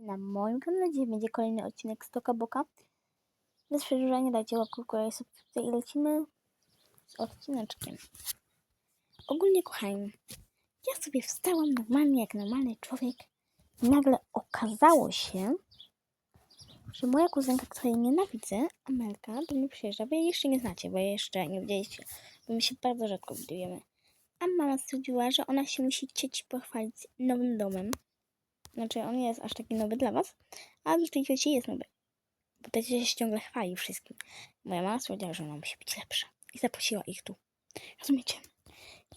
Na moim kanale dzisiaj będzie kolejny odcinek Stoka Boka. Bez przedłużania dajcie łapkę w górę i subskrypcję i lecimy z odcineczkiem. Ogólnie kochani, ja sobie wstałam normalnie jak normalny człowiek nagle okazało się, że moja kuzynka, której nienawidzę, Amelka, do mnie przyjeżdża. Wy jej jeszcze nie znacie, bo jej jeszcze nie widzieliście, bo my się bardzo rzadko widujemy. A mama stwierdziła, że ona się musi chcieć pochwalić nowym domem. Znaczy, on nie jest aż taki nowy dla was, a dla tej cioci jest nowy. Bo ta się ciągle chwali wszystkim. Moja mama stwierdziła, że ona musi być lepsza. I zaprosiła ich tu. Rozumiecie?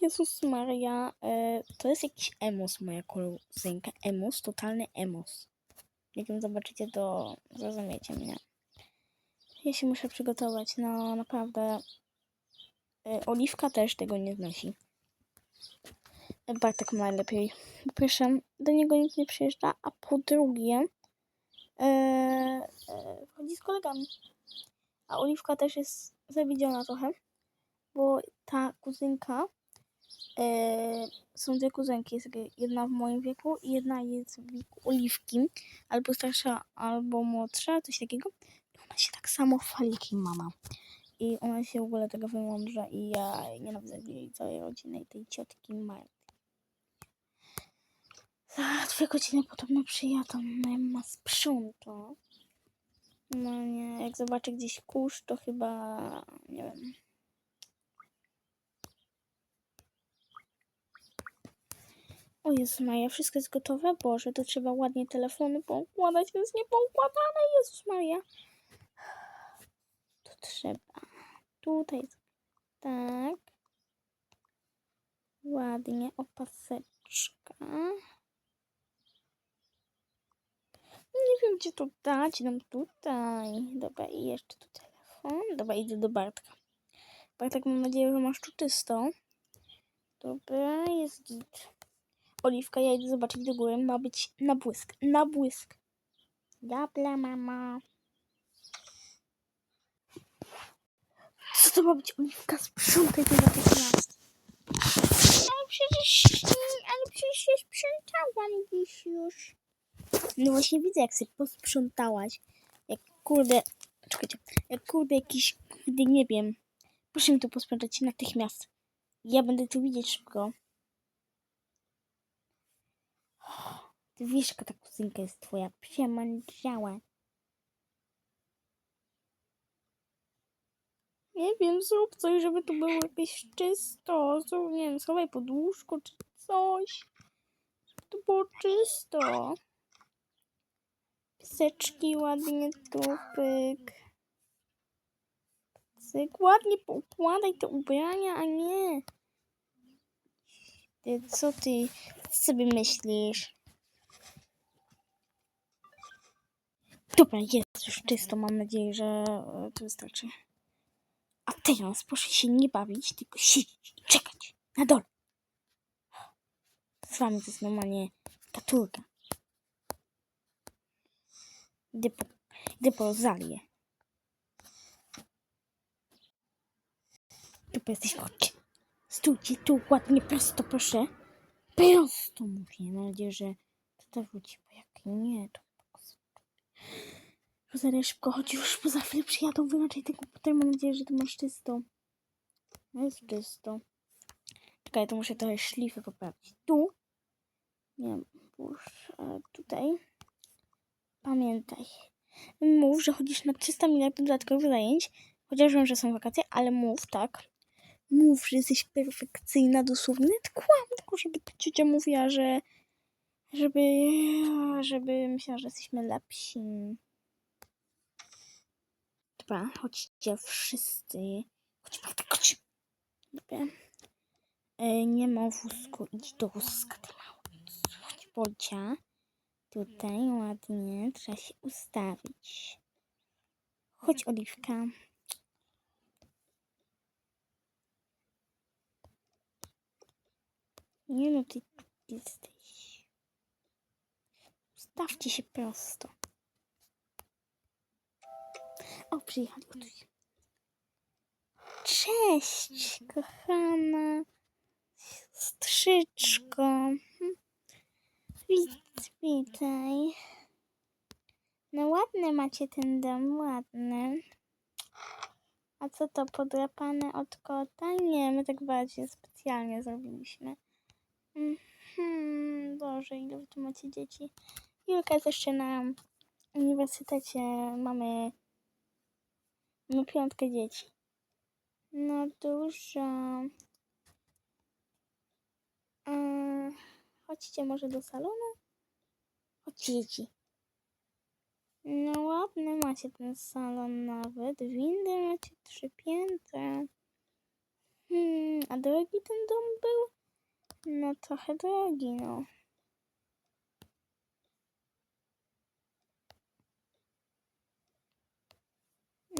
Jezus Maria, e, to jest jakiś emus, moja kuzynka. Emus, totalny emus. Jak ją zobaczycie, to zrozumiecie mnie. Ja się muszę przygotować, no naprawdę. E, Oliwka też tego nie znosi. Bartek ma najlepiej. Po pierwsze, do niego nikt nie przyjeżdża, a po drugie, e, e, chodzi z kolegami. A Oliwka też jest zawiedziona trochę, bo ta kuzynka, e, są dwie kuzynki, jest jedna w moim wieku i jedna jest w wieku Oliwki, albo starsza, albo młodsza, coś takiego. I ona się tak samo chwali jak jej mama. I ona się w ogóle tego wymądrza i ja nienawidzę jej całej rodziny i tej ciotki Marty. Za dwie godziny podobno przyjadą. Moja mama sprząta. No nie, jak zobaczę gdzieś kurz, to chyba nie wiem. O Jezus Maria, wszystko jest gotowe? Boże, to trzeba ładnie telefony poukładać, to jest niepoukładane, Jezus Maria. To trzeba. Tutaj tak. Ładnie opaseczka. Nie wiem, gdzie to dać. Dam tutaj. Dobra, i jeszcze tu telefon. Dobra, idę do Bartka. Bartek, mam nadzieję, że masz tu czysto. Dobra, jest git. Oliwka, ja idę zobaczyć do góry. Ma być na błysk. Na błysk. Dobra, mama. Co to ma być? Oliwka, sprzątaj to natychmiast. Ale przecież, ale przecież się sprzątałam dziś już. No właśnie widzę, jak sobie posprzątałaś. Jak kurde, czekajcie, jak kurde jakiś, kurde nie wiem. Proszę mi to posprzątać natychmiast. Ja będę tu widzieć szybko. Ty wiesz, jaka ta kuzynka jest twoja przemądrzała. Nie wiem, zrób coś, żeby to było jakieś czysto. Zrób, nie wiem, schowaj pod łóżko czy coś. Żeby to było czysto. Piseczki ładnie tu, pyk. Cyk, ładnie poukładaj te ubrania, a nie. Ty, co ty, ty sobie myślisz? Dobra, jest już czysto, mam nadzieję, że e, to wystarczy. A teraz proszę się nie bawić, tylko siedzieć i czekać na dole. Z wami to jest normalnie taturka. Idę po, idę po Rozalię. Dobra, jesteśmy, chodźcie. Stójcie tu ładnie, prosto proszę. Prosto mówię. Mam nadzieję, że to wróci, bo jak nie, to... Rosalia szybko chodzi już, bo za chwilę przyjadą wyłączaj ten komputer. Mam nadzieję, że to masz czysto. No Jest czysto. Czekaj, to muszę trochę szlify poprawić. Tu. Nie wiem, już tutaj. Pamiętaj. Mów, że chodzisz na 300 miliardów dodatkowych zajęć. Chociaż wiem, że są wakacje, ale mów, tak. Mów, że jesteś perfekcyjna dosłownie. Kłam, tylko żeby ciocia mówiła, że żeby, żeby myślała, że jesteśmy lepsi. Dobra, chodźcie wszyscy. Chodź, Bartek, chodź. Dobra. E, nie ma wózku, idź do wózka, ty mały. Chodź, Bolcia. Tutaj ładnie, trzeba się ustawić. Chodź, Oliwka. Nie no, ty jesteś. Ustawcie się prosto. O, przyjechali. O, Cześć, kochana. Strzyczko. Wit, witaj. ładny macie ten dom, ładny. A co to, podrapane od kota? Nie, my tak bardziej specjalnie zrobiliśmy. Mhm, Boże, ile wy tu macie dzieci. Julka jest jeszcze na uniwersytecie, mamy, mamy piątkę dzieci. No dużo. Eee, chodźcie może do salonu? Chodźcie dzieci. No ładny macie ten salon nawet. Windy macie trzy piętra. Hmm, a drogi ten dom był? No trochę drogi, no.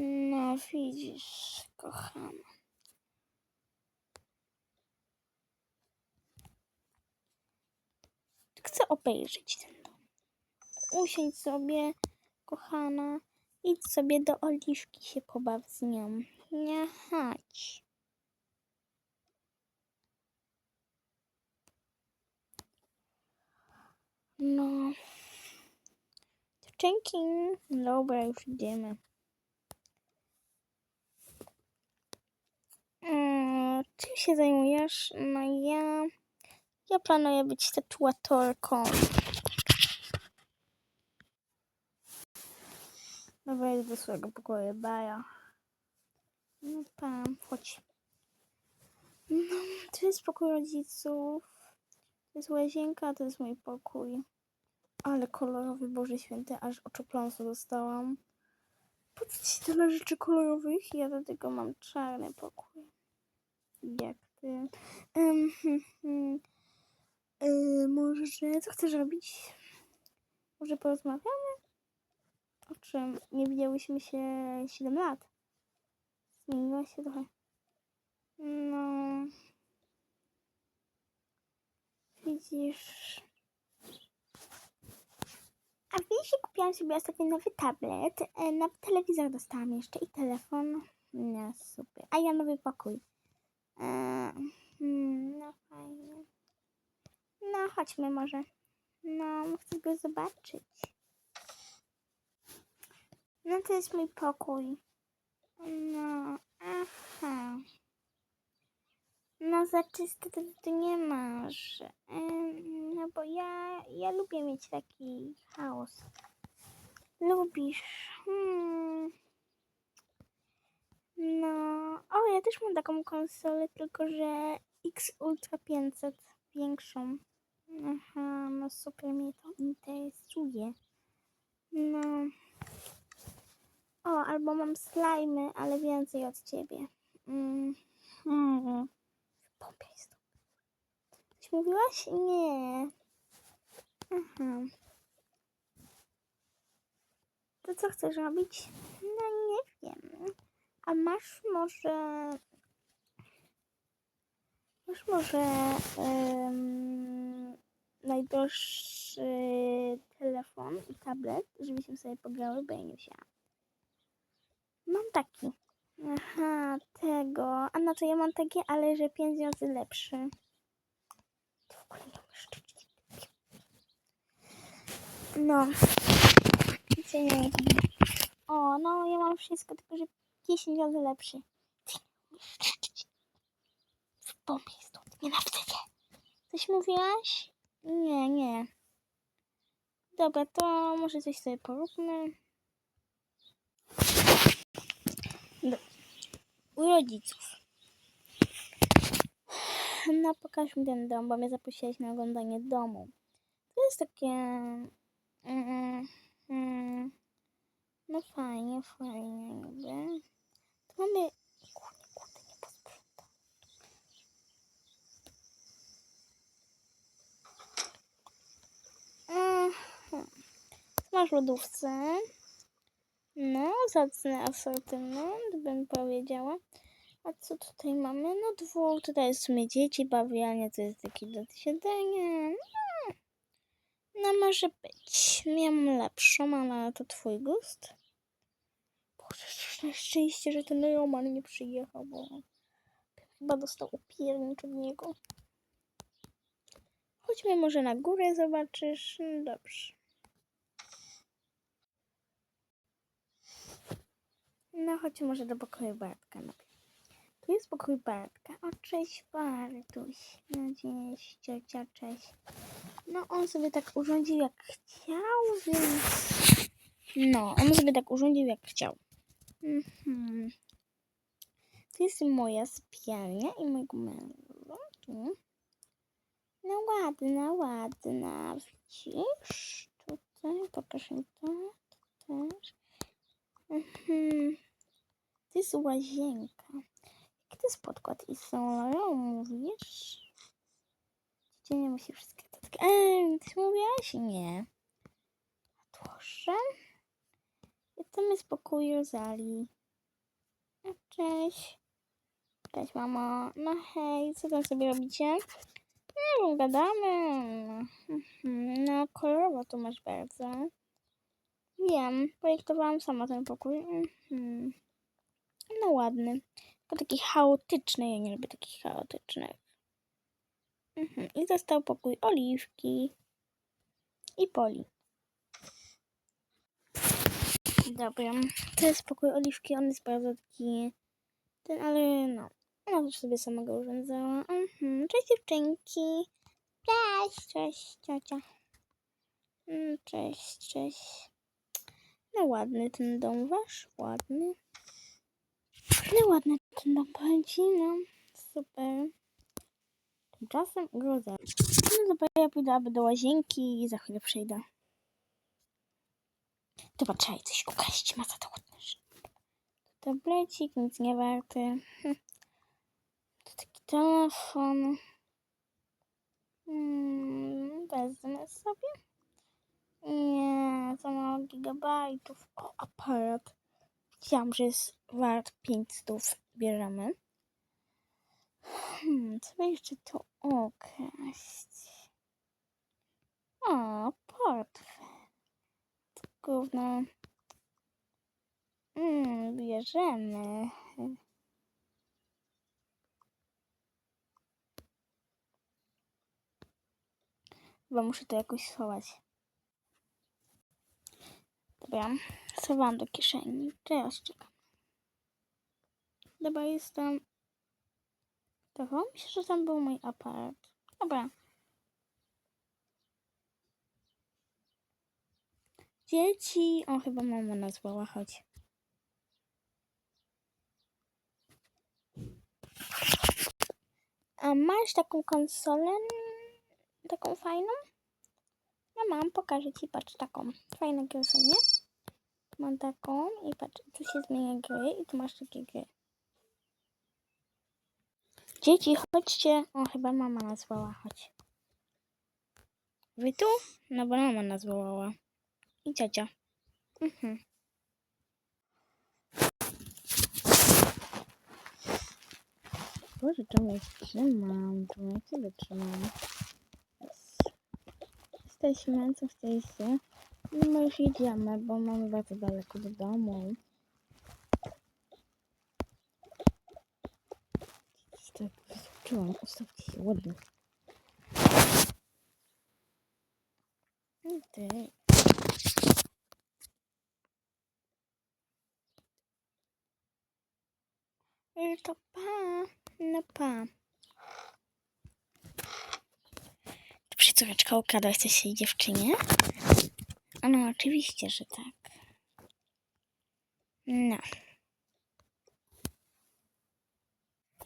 No widzisz, kochana. Chcę obejrzeć ten dom. Usiądź sobie, kochana. Idź sobie do Oliwki się pobaw z nią. Nie chodź. No. Dziewczynki. Dobra, już idziemy. Mm, czym się zajmujesz? No ja... Ja planuję być tatuatorką. Dobra, jest do swojego pokoju, baja. No tam, chodź. No, to jest pokój rodziców. To jest łazienka, to jest mój pokój. Ale kolorowy, Boże Święty, aż oczopląsu dostałam. Po co ci tyle rzeczy kolorowych? Ja do tego mam czarny pokój. Jak ty? Um, hmm, hmm. Yy, może, co chcesz robić? Może porozmawiamy? O czym? Nie widziałyśmy się 7 lat. Zmieniła się trochę. No. Widzisz. A że kupiłam sobie ostatnio nowy tablet. E, Nowy telewizor dostałam jeszcze i telefon. No super. A ja nowy pokój. E, hmm, no fajnie. No chodźmy może. No, chcę go zobaczyć. No to jest mój pokój. No, aha. No za czysto to ty nie masz. No bo ja, ja lubię mieć taki chaos. Lubisz. Hmm. No, o ja też mam taką konsolę, tylko że X Ultra 500 większą. Aha, no super mnie to interesuje. No. O, albo mam slajmy, ale więcej od ciebie. Mm. Hmm. Popiej stąd. Coś mówiłaś? Nie. Aha. To co chcesz robić? No nie wiem. A masz może... Masz może... Um, najdroższy telefon i tablet, żebyśmy sobie pograły, bo ja nie. Mam taki. Aha, tego. A no to ja mam takie, ale że 5 razy lepszy. To w ogóle nie umiesz czytać. No. Nic nie. O, no ja mam wszystko, tylko że 10 razy lepszy. Ty nie umiesz czytać. Wspomnij stąd, nie nawstydzę. Coś mówiłaś? Nie, nie. Dobra, to może coś sobie poróbmy. U rodziców. No, pokaż mi ten dom, bo mnie zaprosiłeś na oglądanie domu. To jest takie... Mm, mm, no fajnie, fajnie niby. Tu mamy... Kurde, kurde, nie posprzątam. Mhm. Masz lodówce. No, zacny asortyment, bym powiedziała. A co tutaj mamy? No dwóch, tutaj jest w sumie dzieci, bawialnia, to jest taki do siedzenia. No, no może być. Miałam lepszą, ale to twój gust. Boże, na szczęście, że ten Roman nie przyjechał, bo chyba dostał upiernicz od niego. Chodźmy może na górę, zobaczysz. No Dobrze. No chodź może do pokoju Bartka. Tu jest pokój Bartka. O, cześć Bartuś. No cześć, ciocia, cześć. No on sobie tak urządził jak chciał, więc... No, on sobie tak urządził jak chciał. Mhm. To jest moja sypialnia i mojego męża. Tu. No ładna, ładna. Widzisz? Tutaj, pokaż mi to. Tu też. Mhm. To jest łazienka. Jaki to jest podkład i solą, mówisz? Gdzie nie musi wszystkie tak. Eee, ty mówiłaś? Nie. Odłożę. I tam jest pokój Rozali. A, Cześć. Cześć, mamo. No hej, co tam sobie robicie? Nie wiem, gadamy. Mhm, No, kolorowo tu masz bardzo. Wiem, projektowałam sama ten pokój. Mhm. Ładny. Tylko taki chaotyczny. Ja nie lubię takich chaotycznych. Mhm. I został pokój Oliwki i Poli. Dobra. To jest pokój Oliwki. On jest bardzo taki... Ten, ale no. Ona też sobie samego urządzała. Mhm. Cześć dziewczynki. Cześć, cześć ciocia. Mm, Cześć, cześć. No ładny ten dom wasz, ładny. No ładny ten dom będzie, no. Super. Tymczasem groza. No dobra, ja pójdę aby do łazienki i za chwilę przyjdę. Dobra, trzeba coś ukraść, ma za to ładne. Tablecik, nic nie warty. Hm. To taki telefon. Hmm, wezmę sobie. Nie, za mało gigabajtów. O, aparat. Widziałam, że jest wart 500. Bierzemy. Hmm, co jeszcze tu ukraść? O, portfel. Gówno. Mm, bierzemy. Chyba muszę to jakoś schować. Dobra, schowałam do kieszeni. Teraz czekam. Dobra, jestem. Wydawało mi się, że tam był mój aparat. Dobra. Dzieci. O, chyba mama nazwała, chodź. A masz taką konsolę? Taką fajną? Ja mam, pokażę ci, patrz, taką. Gry są, nie? Mam taką i patrz, tu się zmienia gry i tu masz takie gry. Dzieci, chodźcie. O, chyba mama nazwała, chodź. Wy tu? No bo mama nazwała. I ciocia. Mhm. Boże, czemu trzymam? Czemu ja ciebie trzymam? Jest. Jesteśmy, co chcieliście? No my już jedziemy, bo mamy bardzo daleko do domu. Tak, wyskoczyłam. Ustawcie się, ładnie. Ty. No to pa. No pa. Dobrze, córeczka, ukradłaś coś tej dziewczynie? A no, oczywiście, że tak. No.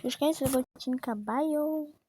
Już jest tego odcinka. Bye.